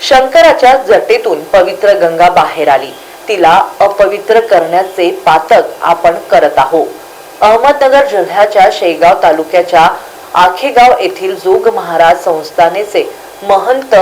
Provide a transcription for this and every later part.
शंकराच्या जटेतून पवित्र गंगा बाहेर आली. तिला अपवित्र करण्याचे पातक आपण करत आहोत. अहमदनगर जिल्ह्याच्या शेगाव तालुक्याच्या आखेगाव येथील जोग महाराज संस्थानेचे महंत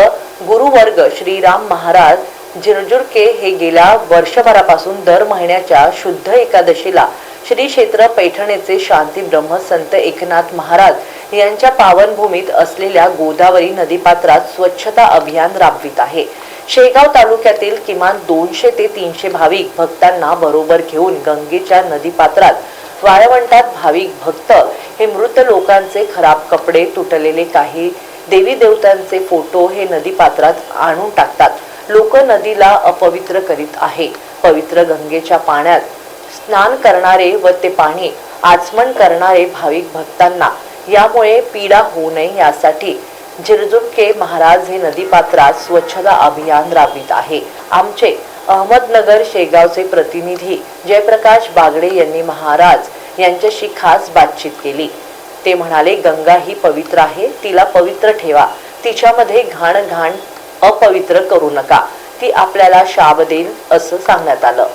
गुरुवर्ग श्रीराम महाराज जिरजुरके हे गेल्या वर्षभरापासून दर महिन्याच्या शुद्ध एकादशीला श्री क्षेत्र पैठणेचे शांती ब्रह्म संत एकनाथ महाराज यांच्या पावनभूमीत असलेल्या गोदावरी नदीपात्रात स्वच्छता अभियान राबवित आहे. शेगाव तालुक्यातील किमान दोनशे ते तीनशे भाविक भक्तांना बरोबर घेऊन गंगेच्या नदीपात्रात वाळवंटात भाविक भक्त हे मृत लोकांचे खराब कपडे तुटलेले काही देवी देवतांचे फोटो हे नदीपात्रात आणून टाकतात. लोक नदीला अपवित्र करीत आहे. पवित्र गंगेच्या पाण्यात स्नान करणारे व ते पाणी आचमन करणारे भाविक भक्तांना यामुळे पीडा होऊ नये यासाठी जिरजुमके महाराज हे नदीपात्रात स्वच्छता अभियान राबवित आहे. आमचे अहमदनगर शेगावचे प्रतिनिधी जयप्रकाश बागडे यांनी महाराज यांच्याशी खास बातचीत केली. ते म्हणाले गंगा ही पवित्र आहे तिला पवित्र ठेवा. तिच्यामध्ये घाण घाण अपवित्र करू नका. ती आपल्याला शाप देईल असं सांगण्यात आलं.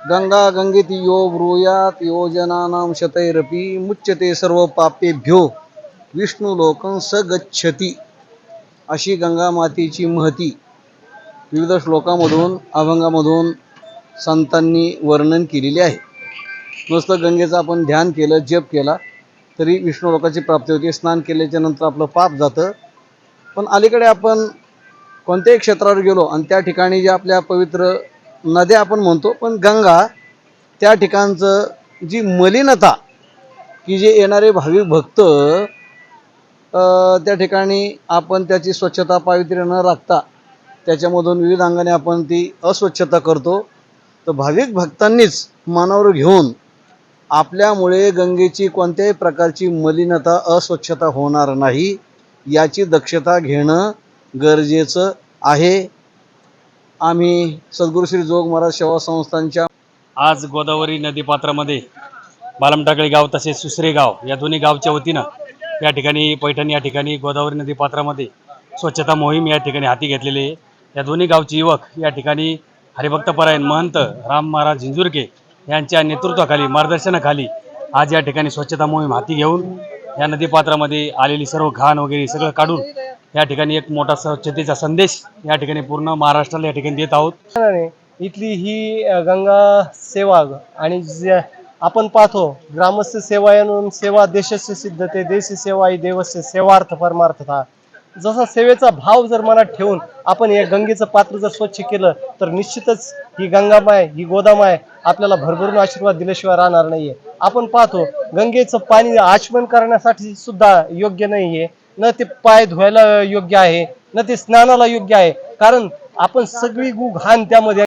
गंगा गंगेति यो ब्रूयात योजनानां शतैरपि मुच्यते सर्व पापेभ्यो विष्णुलोकं स गच्छती अशी गंगा मातेची महती। विविध श्लोकामधून अभंगामधून संतांनी वर्णन केलेली आहे. नुसतं गंगेचं आपण ध्यान केलं जप केला तरी विष्णू लोकाची प्राप्ती होते. स्नान केल्याच्यानंतर आपलं पाप जातं. पण अलीकडे आपण कोणत्याही क्षेत्रावर गेलो आणि त्या ठिकाणी जे आपल्या पवित्र नद्या आपण म्हणतो पण गंगा त्या ठिकाणचं जी मलिनता की जे येणारे भाविक भक्त त्या ठिकाणी आपण त्याची स्वच्छता पावित्र्य न राखता त्याच्यामधून विविध अंगाने आपण ती अस्वच्छता करतो. तर भाविक भक्तांनीच मनावर घेऊन आपल्यामुळे गंगेची कोणत्याही प्रकारची मलिनता अस्वच्छता होणार नाही याची दक्षता घेणं गरजेचं आहे. आम्ही सद्गुरू श्री जोग महाराज सेवा संस्थांच्या आज गोदावरी नदीपात्रामध्ये बालमटाकळी गाव तसेच सुसरे गाव या दोन्ही गावच्या वतीनं या ठिकाणी पैठण या ठिकाणी गोदावरी नदीपात्रामध्ये स्वच्छता मोहीम या ठिकाणी हाती घेतलेली आहे. या दोन्ही गावचे युवक या ठिकाणी हरिभक्तपरायण महंत राम महाराज झिंजुरके यांच्या नेतृत्वाखाली मार्गदर्शनाखाली आज या ठिकाणी स्वच्छता मोहीम हाती घेऊन या नदीपात्रामध्ये आलेली सर्व घाण वगैरे सगळं काढून या ठिकाणी एक मोठा स्वच्छतेचा संदेश या ठिकाणी पूर्ण महाराष्ट्राला या ठिकाणी देत आहोत. इथली ही गंगा सेवा आणि जे आपण पाहतो ग्रामस्थ सेवायन सेवा देशस्य सिद्धते देश सेवा ही देवस्य सेवार्थ परमार्थता जसा सेवेचा भाव जर मनात ठेवून आपण या गंगेचं पात्र जर स्वच्छ केलं तर निश्चितच ही गंगामाय ही गोदामाय आपल्याला भरभरून आशीर्वाद दिल्याशिवाय राहणार नाहीये. आपण पाहतो गंगेचं पाणी आचमन करण्यासाठी सुद्धा योग्य नाहीये. न ते पाय धुवायला योग्य आहे न ते स्नानाला योग्य आहे. कारण आपण सगळी गु घाण त्यामध्ये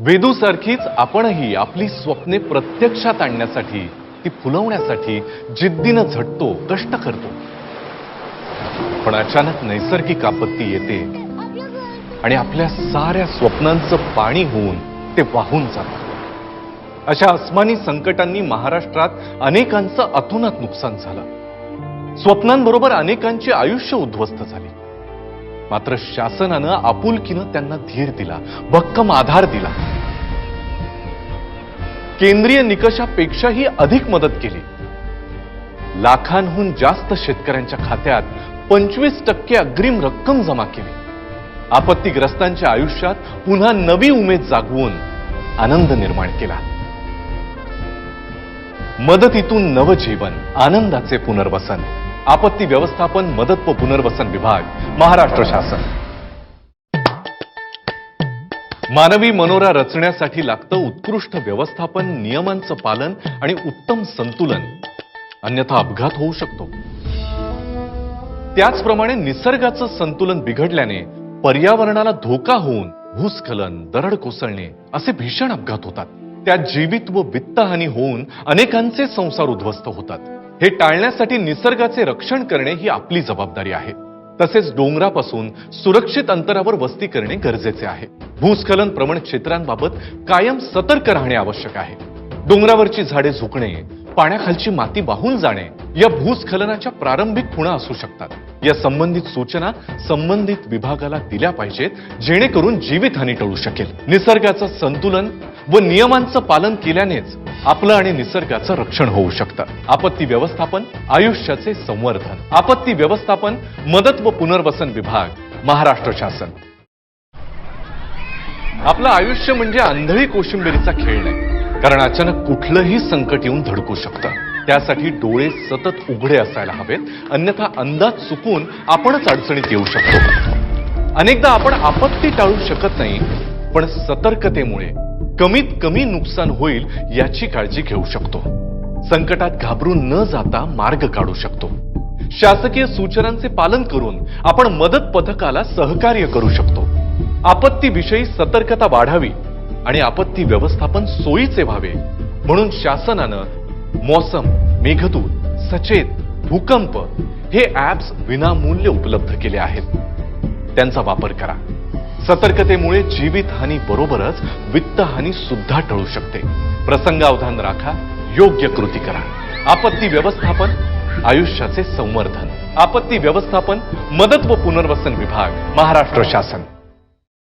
वेदूसारखीच आपणही आपली स्वप्ने प्रत्यक्षात आणण्यासाठी ती फुलवण्यासाठी जिद्दीनं झटतो कष्ट करतो. पण अचानक नैसर्गिक आपत्ती येते. आणि आपल्या साऱ्या स्वप्नांचं पाणी होऊन ते वाहून जातात अशा अस्मानी संकटांनी महाराष्ट्रात अनेकांचं अतोनात नुकसान झालं. स्वप्नांबरोबर अनेकांचे आयुष्य उद्ध्वस्त झाले. मात्र शासनानं आपुलकीनं त्यांना धीर दिला भक्कम आधार दिला. केंद्रीय निकषापेक्षाही अधिक मदत केली. लाखांहून जास्त शेतकऱ्यांच्या खात्यात पंचवीस टक्के अग्रिम रक्कम जमा केली. आपत्तीग्रस्तांच्या आयुष्यात पुन्हा नवी उमेद जागवून आनंद निर्माण केला. मदतीतून नवजीवन आनंदाचे पुनर्वसन. आपत्ती व्यवस्थापन मदत व पुनर्वसन विभाग महाराष्ट्र शासन. मानवी मनोरा रचण्यासाठी लागतं उत्कृष्ट व्यवस्थापन नियमांचं पालन आणि उत्तम संतुलन. अन्यथा अपघात होऊ शकतो. त्याचप्रमाणे निसर्गाचं संतुलन बिघडल्याने पर्यावरणाला धोका होऊन भूस्खलन दरड कोसळणे असे भीषण अपघात होतात. त्यात जीवित व वित्तहानी होऊन अनेकांचे संसार उद्ध्वस्त होतात. हे टाळण्यासाठी निसर्गाचे रक्षण करणे ही आपली जबाबदारी आहे. तसेच डोंगरापासून सुरक्षित अंतरावर वस्ती करणे गरजेचे आहे. भूस्खलन प्रवण क्षेत्रांबाबत कायम सतर्क राहणे आवश्यक आहे. डोंगरावरची झाडे झुकणे पाण्याखालची माती वाहून जाणे या भूस्खलनाच्या प्रारंभिक खुणा असू शकतात. या संबंधित सूचना संबंधित विभागाला दिल्या पाहिजेत जेणेकरून जीवितहानी टळू शकेल. निसर्गाचं संतुलन व नियमांचं पालन केल्यानेच आपलं आणि निसर्गाचं रक्षण होऊ शकतं. आपत्ती व्यवस्थापन आयुष्याचे संवर्धन. आपत्ती व्यवस्थापन मदत व पुनर्वसन विभाग महाराष्ट्र शासन. आपलं आयुष्य म्हणजे आंधळी कोशिंबिरीचा खेळ नाही कारण अचानक कुठलंही संकट येऊन धडकू शकतं. त्यासाठी डोळे सतत उघडे असायला हवेत. अन्यथा अंदाज चुकून आपणच अडचणीत येऊ शकतो. अनेकदा आपण आपत्ती टाळू शकत नाही पण सतर्कतेमुळे कमीत कमी नुकसान होईल याची काळजी घेऊ शकतो. संकटात घाबरून न जाता मार्ग काढू शकतो. शासकीय सूचनांचे पालन करून आपण मदत पथकाला सहकार्य करू शकतो. आपत्तीविषयी सतर्कता वाढावी आणि आपत्ती व्यवस्थापन सोयीचे व्हावे म्हणून शासनानं मौसम मेघदूत सचेत भूकंप हे ऍप्स विनामूल्य उपलब्ध केले आहेत. त्यांचा वापर करा. सतर्कतेमुळे जीवितहानी बरोबरच वित्तहानी सुद्धा टळू शकते. प्रसंगावधान राखा योग्य कृती करा. आपत्ती व्यवस्थापन आयुष्याचे संवर्धन. आपत्ती व्यवस्थापन मदत व पुनर्वसन विभाग महाराष्ट्र शासन.